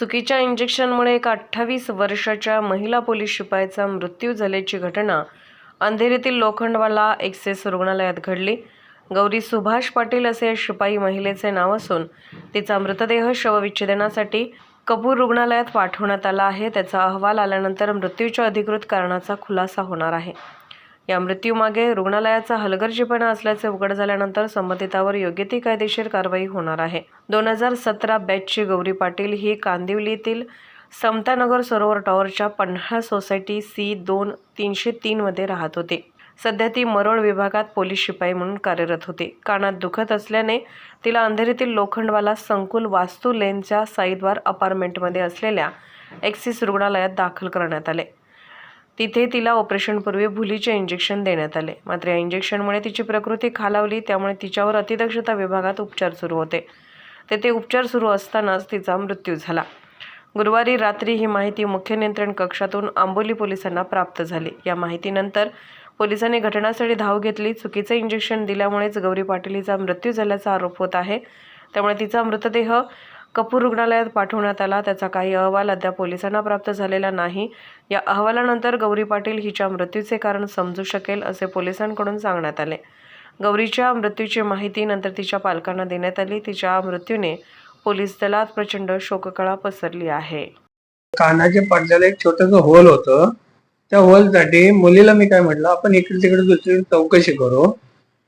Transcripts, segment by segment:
चुकीच्या इंजेक्शनमुळे एका अठ्ठावीस वर्षाच्या महिला पोलीस शिपायाचा मृत्यू झाल्याची घटना अंधेरीतील लोखंडवाला एक्सेस रुग्णालयात घडली. गौरी सुभाष पाटील असे या शिपाई महिलेचे नाव असून तिचा मृतदेह शवविच्छेदनासाठी कपूर रुग्णालयात पाठवण्यात आला आहे. त्याचा अहवाल आल्यानंतर मृत्यूच्या अधिकृत कारणाचा खुलासा होणार आहे. या मृत्यूमागे रुग्णालयाचा हलगर्जीपणा असल्याचे उघड झाल्यानंतर संबंधितावर योग्य ती कायदेशीर कारवाई होणार आहे. दोन हजार सतरा बॅचची गौरी पाटील ही कांदिवलीतील समतानगर सरोवर टॉवरच्या पन्हाळा सोसायटी सी दोन तीनशे तीनमध्ये राहत होते. सध्या ती मरोळ विभागात पोलीस शिपाई म्हणून कार्यरत होती. कानात दुखत असल्याने तिला अंधेरीतील लोखंडवाला संकुल वास्तू लेनच्या साईद्वार अपार्टमेंटमध्ये असलेल्या एक्सिस रुग्णालयात दाखल करण्यात आले. तिथे तिला ऑपरेशनपूर्वी भुलीचे इंजेक्शन देण्यात आले. मात्र या इंजेक्शनमुळे तिची प्रकृती खालावली त्यामुळे तिच्यावर अतिदक्षता विभागात उपचार सुरू होते. तेथे उपचार सुरू असतानाच तिचा मृत्यू झाला. गुरुवारी रात्री ही माहिती मुख्य नियंत्रण कक्षातून आंबोली पोलिसांना प्राप्त झाली. या माहितीनंतर पोलिसांनी घटनास्थळी धाव घेतली. चुकीचे इंजेक्शन दिल्यामुळेच गौरी पाटील हिचा मृत्यू झाल्याचा आरोप होत आहे. त्यामुळे तिचा मृतदेह कपूर रुग्णालयात पाठवण्यात आला. त्याचा काही अहवाल अद्याप पोलिसांना प्राप्त झालेला नाही. या अहवालानंतर गौरी पाटील हिच्या मृत्यूचे कारण समजू शकेल असे पोलिसांकडून सांगण्यात आले. गौरीच्या मृत्यूची माहिती नंतर तिच्या पालकांना देण्यात आली. तिच्या मृत्यूने पोलीस दलात प्रचंड शोककळा पसरली आहे. कानाच्या पडद्याला एक छोटस होल होतं. त्या होलसाठी मुलीला मी काय म्हटलं आपण इकडे तिकडे दुसरी चौकशी करू.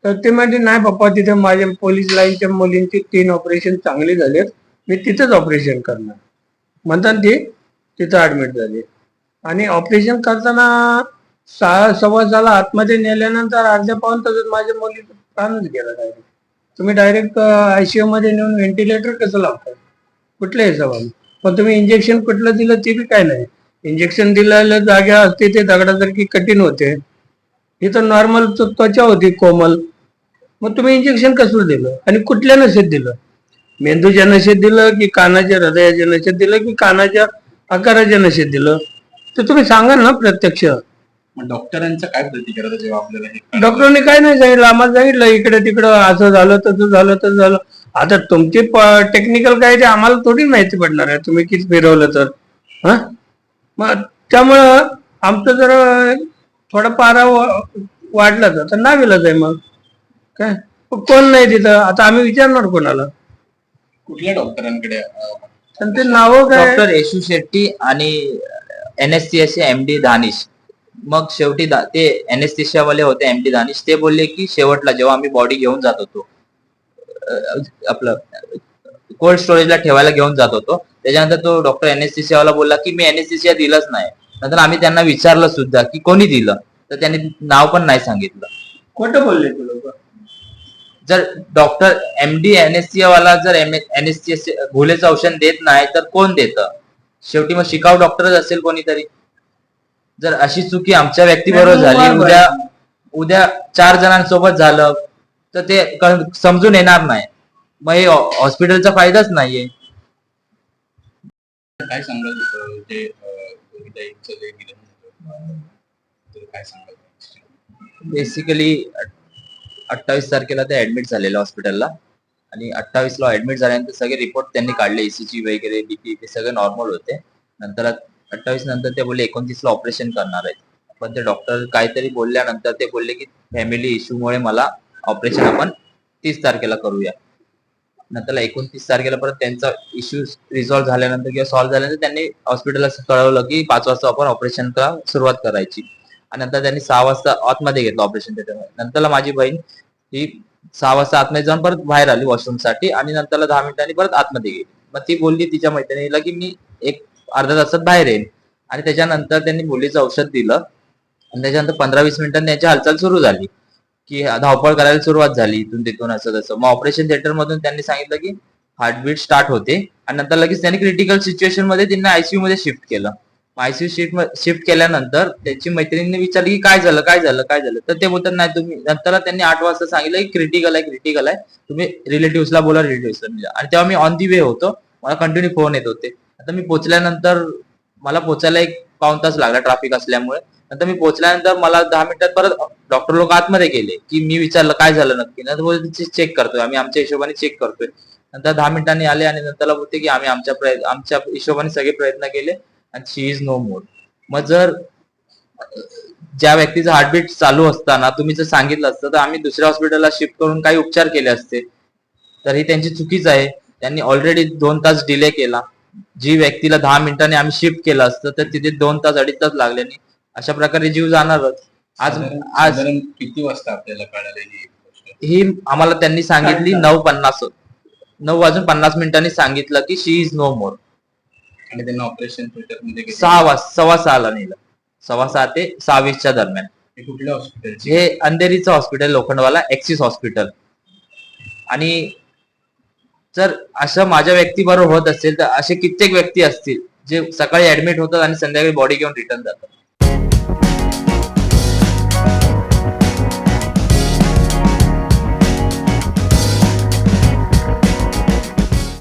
तर ते म्हणजे नाही पप्पा तिथे माझ्या पोलीस लाईनच्या मुलींची तीन ऑपरेशन चांगली झालेत. मी तिथंच ऑपरेशन करणार. म्हणतात ती तिथं ऍडमिट झाली. आणि ऑपरेशन करताना सहा सव्वा सहाला आतमध्ये नेल्यानंतर अर्ध्या पाऊन तासात माझ्या मुलीचा प्राणच गेला डायरेक्ट तुम्ही डायरेक्ट आयसीयू मध्ये नेऊन व्हेंटिलेटर कसं लावता? कुठल्या हिशोबाने पण तुम्ही इंजेक्शन कुठलं दिलं ते बी काय नाही. इंजेक्शन दिलेलं जागा असते ते दगडासारखी कठीण होते. ही तर नॉर्मल त्वचा होती कोमल. मग तुम्ही इंजेक्शन कसं दिलं? आणि कुठल्या नसेल दिलं? मेंदूच्या नशेत दिलं की कानाच्या हृदयाच्या नशेत दिलं की कानाच्या आकाराच्या नशेत दिलं? तर तुम्ही सांगा ना प्रत्यक्ष. मग डॉक्टरांचा काय प्रतिक्रिया होता जेव्हा आपल्याला हे कळलं? डॉक्टरांनी काय नाही सांगितलं. आम्हाला सांगितलं इकडे तिकडं असं झालं तसं झालं तसं झालं. आता तुमची टेक्निकल काय ते आम्हाला थोडी माहिती पडणार आहे. तुम्ही किती फिरवलं तर. हा? मग त्यामुळं आमचं जर थोडा पारा वा- वाढला तर नाविलाच आहे मग. काय? कोण नाही तिथं. आता आम्ही विचारणार कोणाला? कुठल्या डॉक्टरांकडे अं, त्यांचे नावं काय? डॉक्टर येशू शेट्टी आणि एनएससीएस एम डी दानिश. मग शेवटी दा- ते anesthesia वाले होते एम डी दानिश. ते बोलले की शेवटला जेव्हा आम्ही बॉडी घेऊन जात होतो अं, आपलं कोल्ड स्टोरेजला ठेवायला घेऊन जात होतो. त्याच्यानंतर तो डॉक्टर एनएससीसीया वाला बोलला की मी एनएससीसीया दिलंच नाही. नंतर आम्ही त्यांना विचारलं सुद्धा की कोणी दिलं? तर त्यांनी नाव पण नाही सांगितलं. खोटं बोलले ते. जर डॉक्टर एम डी एनएससीए वाला जर एनएससी भुलेचं औषध देत नाही तर कोण देतं? शेवटी मग शिकाऊ डॉक्टरच असेल कोणीतरी. जर अशी चुकी आमच्या व्यक्तीबरोबर झाली उद्या उद्या चार जणांसोबत झालं तर ते समजून येणार नाही. मग हे हॉस्पिटलचा फायदाच नाहीये. सांगाल काय सांगाल? बेसिकली अठ्ठावीस तारखेला ते ऍडमिट झालेलं हॉस्पिटलला आणि अठ्ठावीस ला ऍडमिट झाल्यानंतर सगळे रिपोर्ट त्यांनी काढले एसीजी वगैरे बीपी ते सगळे नॉर्मल होते. नंतर अठ्ठावीस नंतर ते बोलले एकोणतीस ला ऑपरेशन करणार आहेत. पण ते डॉक्टर काहीतरी बोलल्यानंतर ते बोलले की फॅमिली इश्यूमुळे मला ऑपरेशन आपण तीस तारखेला करूया. नंतर एकोणतीस तारखेला परत त्यांचा इश्यू रिझॉल्व्ह झाल्यानंतर किंवा सॉल्व्ह झाल्यानंतर त्यांनी हॉस्पिटलला कळवलं की पाच वाजता आपण ऑपरेशन सुरुवात करायची. आणि नंतर त्यांनी सहा वाजता आतमध्ये घेतलं ऑपरेशन थिएटरमध्ये नंतरला माझी बहीण ही सहा वाजता आतमध्ये जाऊन परत बाहेर आली वॉशरूमसाठी आणि नंतरला दहा मिनिटांनी परत आतमध्ये गेली. मग ती बोलली तिच्या मैत्रिणीला की मी एक अर्ध्या तासात बाहेर येईन. आणि त्याच्यानंतर त्यांनी मुलीचं औषध दिलं. आणि त्याच्यानंतर पंधरा वीस मिनिटांनी त्यांची हालचाल सुरू झाली. की धावपळ करायला सुरुवात झाली इथून तिथून असं तसं. मग ऑपरेशन थिएटर मधून त्यांनी सांगितलं की हार्टबीट स्टार्ट होते. आणि नंतर लगेच त्यांनी क्रिटिकल सिच्युएशनमध्ये त्यांना आयसीयू मध्ये शिफ्ट केलं. आयसीयू शिफ्ट शिफ्ट केल्यानंतर त्याची मैत्रिणीने विचारली की काय झालं काय झालं काय झालं? तर ते बोलतात नाही तुम्ही नंतर त्यांनी आठ वाजता सांगितलं की क्रिटिकल आहे क्रिटिकल आहे. तुम्ही रिलेटिव्हला बोला रिलेटिव्हला म्हणजे. आणि तेव्हा मी ऑन दी वे होतो. मला कंटिन्यू फोन येत होते. आता मी पोहोचल्यानंतर मला पोहोचायला एक पाऊन तास लागला ट्रॅफिक असल्यामुळे. नंतर मी पोहोचल्यानंतर मला दहा मिनिटात परत डॉक्टर लोक आतमध्ये गेले की मी विचारलं काय झालं नक्की? नंतर चेक करतोय. आम्ही आमच्या हिशोबाने चेक करतोय. नंतर दहा मिनिटांनी आले आणि नंतरला बोलते की आम्ही आमच्या प्रयत्न आमच्या हिशोबाने सगळे प्रयत्न केले. आणि शी इज नो मोर मग जर ज्या व्यक्तीचं हार्टबीट चालू असताना तुम्ही जर सांगितलं असतं तर आम्ही दुसऱ्या हॉस्पिटलला शिफ्ट करून काही उपचार केले असते. तर ही त्यांची चुकीच आहे. त्यांनी ऑलरेडी दोन तास डिले केला. जी व्यक्तीला दहा मिनिटांनी आम्ही शिफ्ट केलं असतं तर तिथे दोन तास अडीच तास लागले आणि अशा प्रकारे जीव जाणारच. आज आज किती वाजता आपल्याला कळालेली ही ही आम्हाला त्यांनी सांगितली नऊ पन्नास. नऊ वाजून पन्नास मिनिटांनी सांगितलं की शी इज नो मोर आणि त्यांना ऑपरेशनमध्ये सहा वाज सव्वा सहाला नेलं. सव्वा सहा ते सहा वीसच्या दरम्यान. हे कुठल्या हॉस्पिटलची हे अंधेरीचं हॉस्पिटल लोखंडवाला एक्सिस हॉस्पिटल आणि जर असं माझ्या व्यक्तीबरोबर होत असेल तर असे कित्येक व्यक्ती असतील जे सकाळी ऍडमिट होतात आणि संध्याकाळी बॉडी घेऊन रिटर्न जातात.